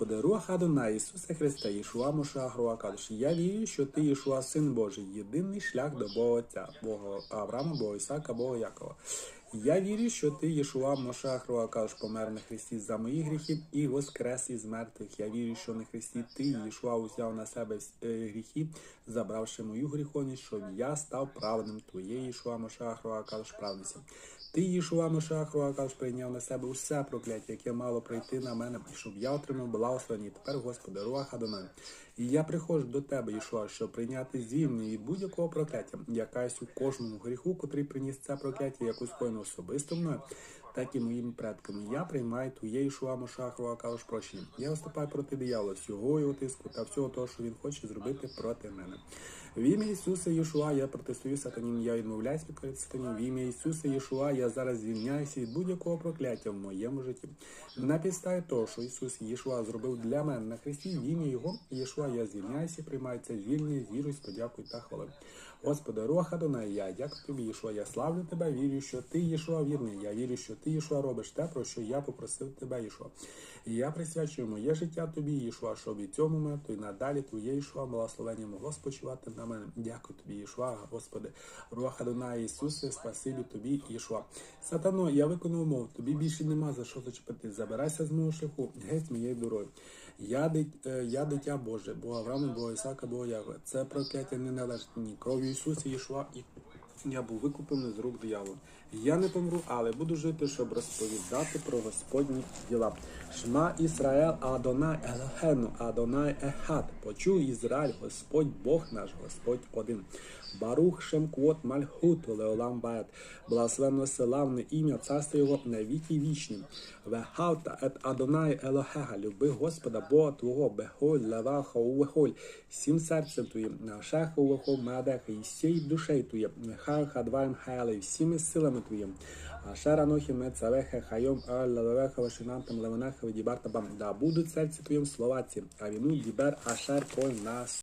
Господи, Руах Адонай, Ісусе Христа, Ішуа Моша Кадиш. Я вірю, що ти Ішуа, Син Божий, єдиний шлях до Бога Отця, Бога Авраама, Бога Ісака, Бога Якова. Я вірю, що ти Єшуа Моша Кадиш, помер на Христі за мої гріхи і воскрес із мертвих. Я вірю, що на Христі ти, Єшуа, узяв на себе е, гріхи, забравши мою гріховність, щоб я став праведним. Твоє Єшуа Моша Кадиш, правниця. Ти, Єшуа Мошахруа, кажеш, прийняв на себе усе прокляття, яке мало прийти на мене, щоб я отримав благословення. Тепер, Господи, руаха до мене. І я приходжу до тебе, Єшуа, щоб прийняти звільнення від будь-якого прокляття, якась у кожному гріху, котрий приніс це прокляття, як скоєно особисто мною, так і моїми предками. Я приймаю твоє Єшуа Мошахруа, кажеш, прощення. Я виступаю проти диявола, всього його тиску та всього того, що він хоче зробити проти мене. В ім'я Ісуса Єшуа я протестую сатанім, я відмовляюся від сатанім. В ім'я Ісуса Єшуа я зараз звільняюся від будь-якого прокляття в моєму житті. На підставі того, що Ісус Єшуа зробив для мене на хресті, в ім'я Його Єшуа я звільняюся, приймаю це звільнення, з вірою, та хвалою. Господи, Руаха Донай, я дякую тобі, Єшуа, я славлю тебе, вірю, що ти Єшуа вірний. Я вірю, що ти Єшуа робиш те, про що я попросив тебе, Єшуа. І я присвячую моє життя тобі, Єшуа, щоб від цього моменту і надалі твоє Єшуа благословення могло спочивати на мене. Дякую тобі, Єшуа, Господи. Руаха Донай, Ісусе, спасибі тобі, Єшуа. Сатано, я виконав мову, тобі більше нема за що зачепити. Забирайся з мого шляху, геть з моєї дороги. Я, дит- е, я дитя Боже, Бога Авраама, Бога Ісака, Бога Ява. Це прокляття не належить мені. Кров'ю Ісуса Єшуа і я був викуплений з рук диявола. Я не помру, але буду жити, щоб розповідати про Господні діла. Шма Ісраел Адонай Елохену, Адонай Ехад. Почуй Ізраїль, Господь Бог наш, Господь один. Барух Шемквот Мальхуту Леолам Бает. Благословенно славне ім'я царства його на віки вічні. Вехавта ет Адонай Елохега. Люби Господа Бога Твого, Бехоль, Леваха Увехоль. Всім серцем твоїм, Нашеха Увехол Медеха, і всією душею твоєм, Хадваєм Хайле, всіми силами твоїм. Ашера нохі Мецавехе хайом аллавеха вашинантам левенеха відібарта бам. Да будуть серці твоїм словаці, а віну дібер ашер коль нас.